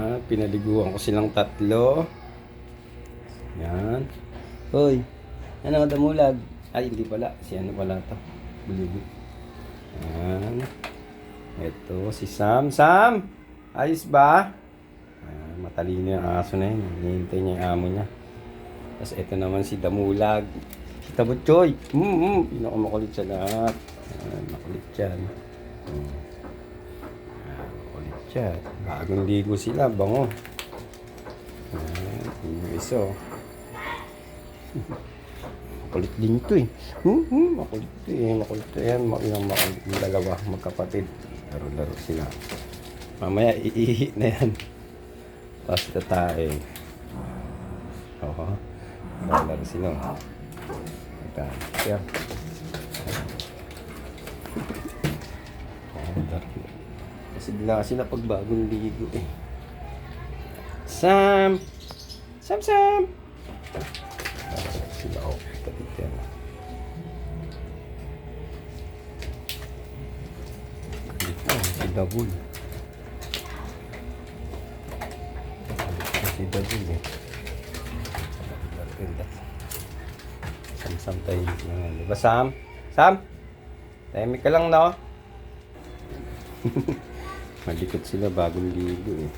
Ah, pinaliguan ko silang tatlo. Yan. Hoy, ano damulag? Ay, hindi pala. Si ano pala to? Bulubi. Yan. Ito, si Sam. Sam! Ayos ba? Ah, matalino yung aso na yun. Hinihintay niya yung amo niya. Tapos ito naman si Damulag. Si Tabutchoy. Mm, mm. Pinakamakulit sa lahat. Ayan, makulit yan. Mm. Ayan, yan. Bagong ligo sila. Bango. Ayan, yun yung isa. oh. makulit din ito eh. Hmm, hmm, makulit ito eh. Makulit ito. Ayan, yung, makulit yung dalawa. Magkapatid. Laro-laro sila. Mamaya iihi na yan. Tapos tatae. Oo. Laro sila. Ito. Kaya. Oh, laro. Kasi bigla sila pag bagong ligo eh. Sam! Sam, Sam! Sila oh. Kapit yan. Ito, si Dabul. Si Dabul eh. Sam-sam tayo. Di ba Sam? Sam? Tahimik ka lang no? Malikot sila bagong ligo eh.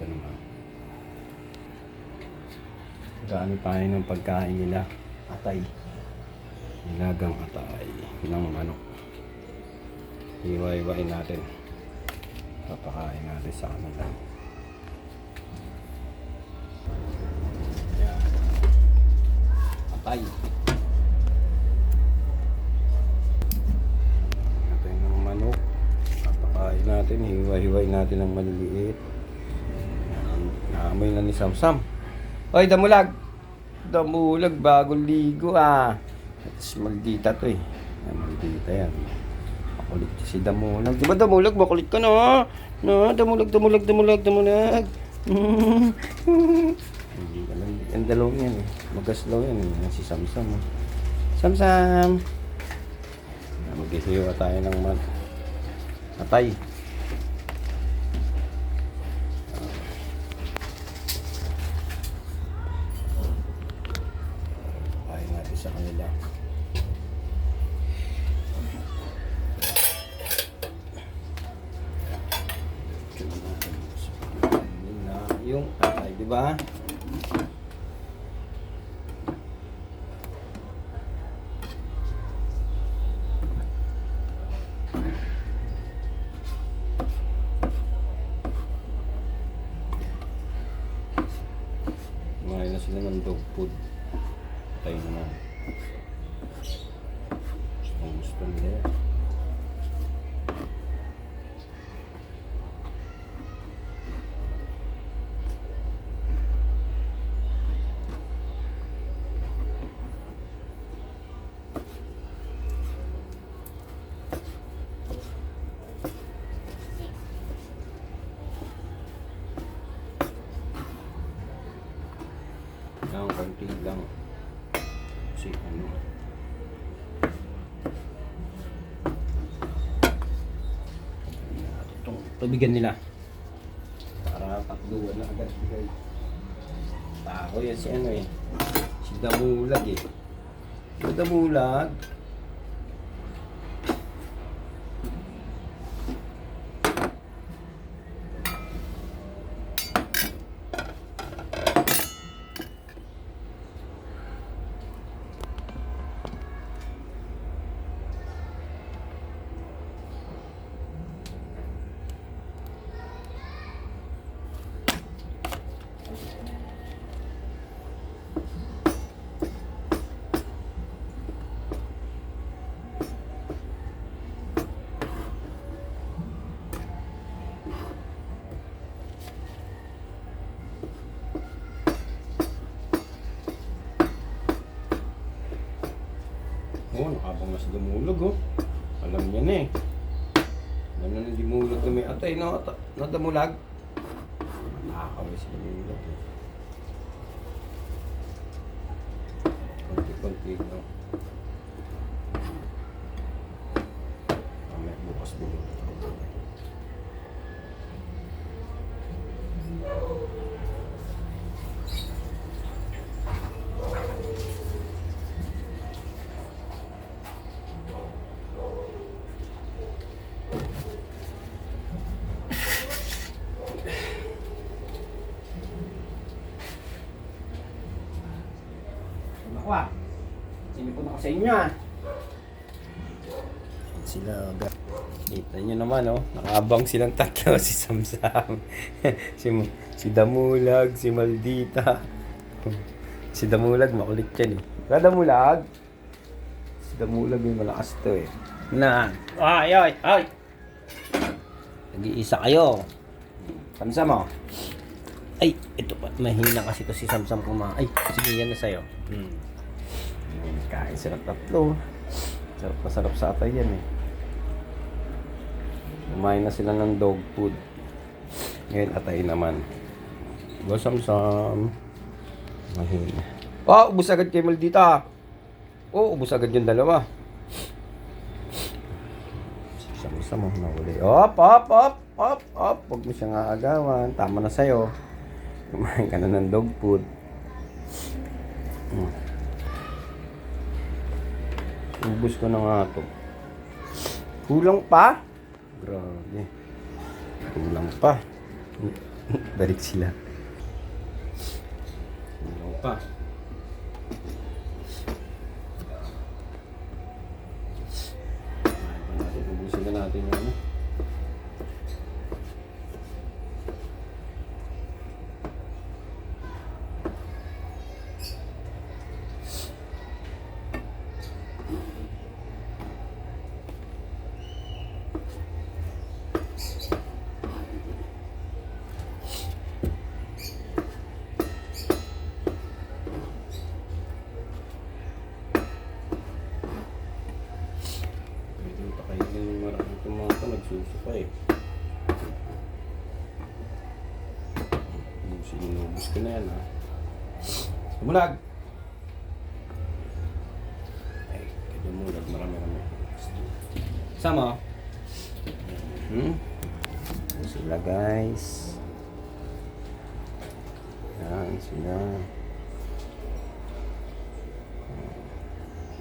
Naman. Gaano tayo ng pagkain nila? Atay. Nilagang atay ng manok. Iwa-iwain natin. Papakain natin sa kanila. Atay. Atay ng manok. Papakain natin. Hiwa-hiway natin ng maliliit. Naamoy na ni Samsam. Oy, damulag! Damulag, bagong ligo ah. Tapos maldita to eh. Maldita yan. Makulit si Damulag. Di ba Damulag? Makulit ka na. No, Damulag, Damulag, Damulag, Damulag. Hindi Ang dalawang yan eh. Magaslaw yan eh. Yan si Samsam. Oh. Samsam! Mag-isiwa tayo ng man. Atay. Tubigan nila. Para takluan na agad. Tao yan si ano eh. Si Damulag eh. Si Damulag. Oh, nakabang na sa dumulog, oh. Alam niya na eh. Alam na na dumulog na may atay, no? At, no, dumulag. Nakakaway sa dumulog, eh. Konti-konti, no? Sino po na sa inyo ah? Sila, ga- kita nyo naman oh, nakabang silang tatlo, si Samsam, si, si Damulag, si Maldita. si Damulag, makulit yan eh. Kaya Damulag? Si Damulag yung malakas to eh. Na, ay, ay, ay! Nag-iisa kayo. Samsam oh. Ay, ito pa. Mahina kasi to si Samsam kuma. Ay, sige, yan na sa'yo. Hmm. Kain sila tatlo. Sarap na sarap sa atay yan eh. Kumain na sila ng dog food. Ngayon atay naman. Go Samsam. Mahina. Oh, ubus agad kay Maldita. Oh, ubus agad yung dalawa. Si Samsam oh, nahuli. Op, op, op, op, op. Huwag mo siyang aagawan. Tama na sa'yo. Kumain ka na ng dog food. Hmm. Ubus ko na nga to. Kulang pa? Grabe. Kulang pa. Balik sila. Kulang pa. Ko na yan ha. Tumulag! Ay, kaya mulag. Marami marami. Sama. Hmm? Yan Sila guys. Yan sila.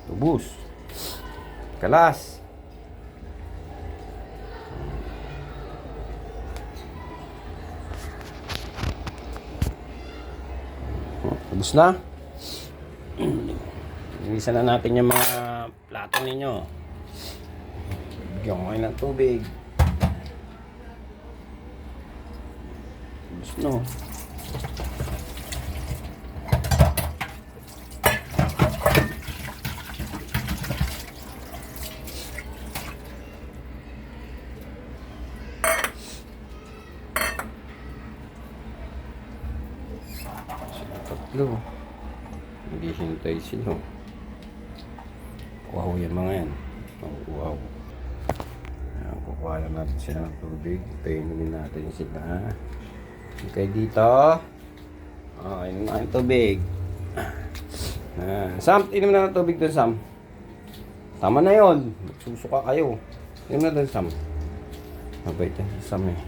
Tubus. Kalas. Ubus na. Ilisan na natin yung mga plato ninyo. Bigyan ko ng tubig. Ubus na. Tatlo. Naghihintay sila. Wow yan mga yan. Oh, wow. Ayan, kukuha lang natin sila ng tubig. Painin natin sila. Okay dito. Oh, inom na ng tubig. Ah, Sam, inom na ng tubig doon, Sam. Tama na yon. Magsusuka kayo. Inom na doon, Sam. Mabait yan si Sam eh.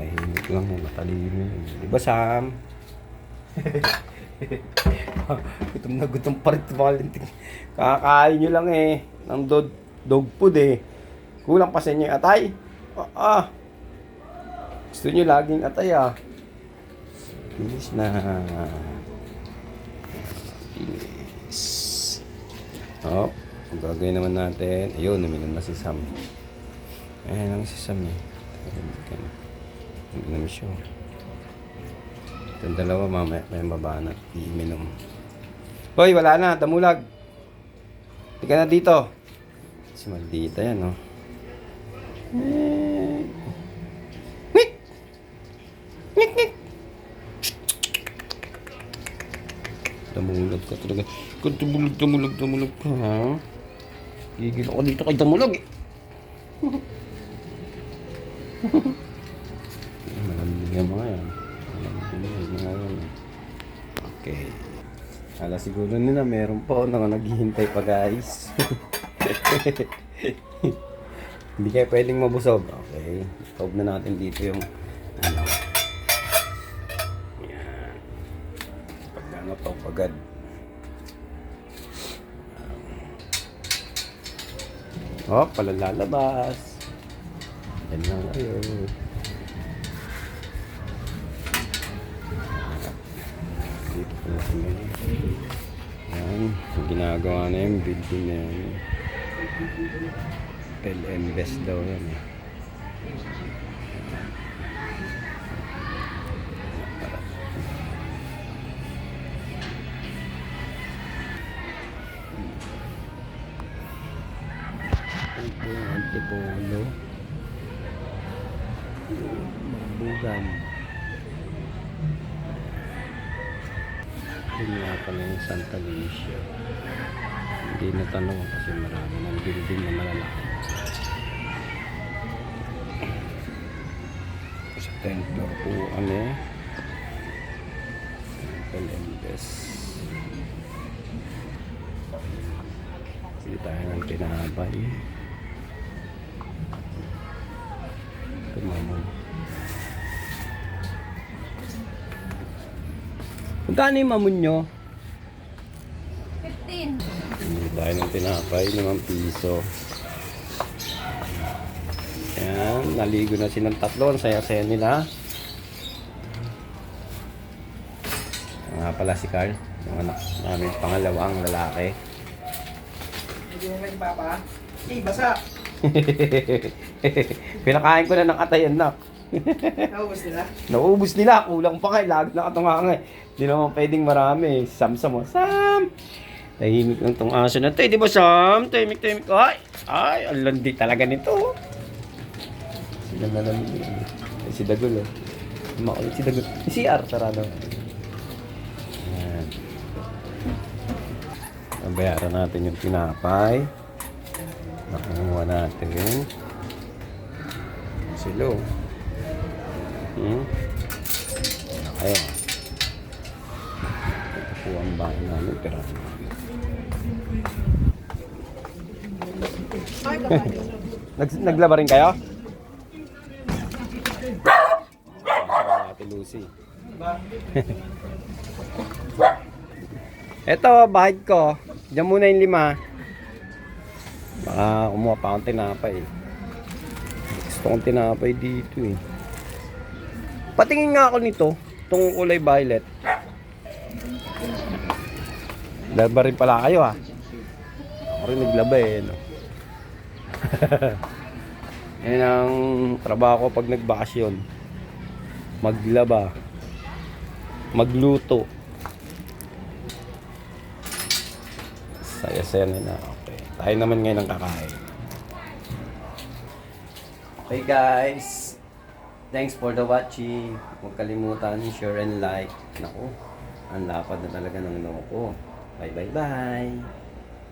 Tahimik lang eh. Matalino eh. Di ba, Sam? gutom na gutom pa rin Valentin. Kakakain nyo lang eh. Ng dog, dog food eh. Kulang pa sa inyo atay. Ah, ah. Gusto nyo laging atay ah. Bilis na. Bilis. Oh, ang gagawin naman natin. Ayun, uminom na si Sam. Ayan lang si Sam eh. Uminom siya. Itong dalawa mamaya may baba na iinom. Hoy, wala na, damulag. Hindi ka na dito. Si maldita yan, no? Eh. Ngik! Ngik, ngik! Damulag ka talaga. Kung damulag, damulag, damulag ka, ha? Gigil ako dito kay damulag, eh. Siguro nila meron pa na naghihintay pa guys. Hindi kayo pwedeng mabusog. Okay. Stop na natin dito yung ano. Yan. Pag ano to, pagad. Oh, pala lalabas. Yan lang kayo. Dito po na kami. Yan, yung ginagawa. Na yung building na yan. Tel Invest daw yan. eh. Ito yung antipolo. Magbugan. Pala yung Santa Lucia. Hindi natanong kasi marami ng building na malalaki. Sa 10th floor po kami. Invest. Hindi tayo ng tinabay. Ito mamon. Magkano yung mamon nyo? Tayo ng tinapay, limang piso. Ayan, naligo na silang tatlo. Ang saya-saya nila. Nga pala si Carl, yung anak namin pangalawang lalaki. Hindi mo may papa. Eh, basa. Pinakain ko na ng atay anak. Naubos nila. Nauubos nila, kulang pa nga, lag na katunganga eh. Hindi naman pwedeng marami. Sam-sam mo, Sam! Tahimik ng tong aso na to, eh, di ba Sam? Tahimik-tahimik. Ay! Ay, ang landi talaga nito. Sila na lang. Eh, si Dagol eh. Makulit si Dagol. Si CR, sarado. Ayan. Nabayaran natin yung tinapay. Nakuha natin. Silo. Hmm? Ayun. Po ang bahay namin. Pero Nag naglaba rin kayo? Ate Lucy. Ito, bahid ko. Diyan muna yung lima. Baka kumuha pa akong tinapay. Gusto kong tinapay dito eh. Patingin nga ako nito. Itong kulay violet. Laba rin pala kayo ha. Ako rin naglaba eh. No? Yan ang trabaho ko pag nagbakasyon. Maglaba. Magluto. Saya-saya na na. Okay. Tayo naman ngayon ang kakain. Okay guys. Thanks for the watching. Huwag kalimutan, share and like. Naku, ang lapad na talaga ng noo ko. Bye bye bye.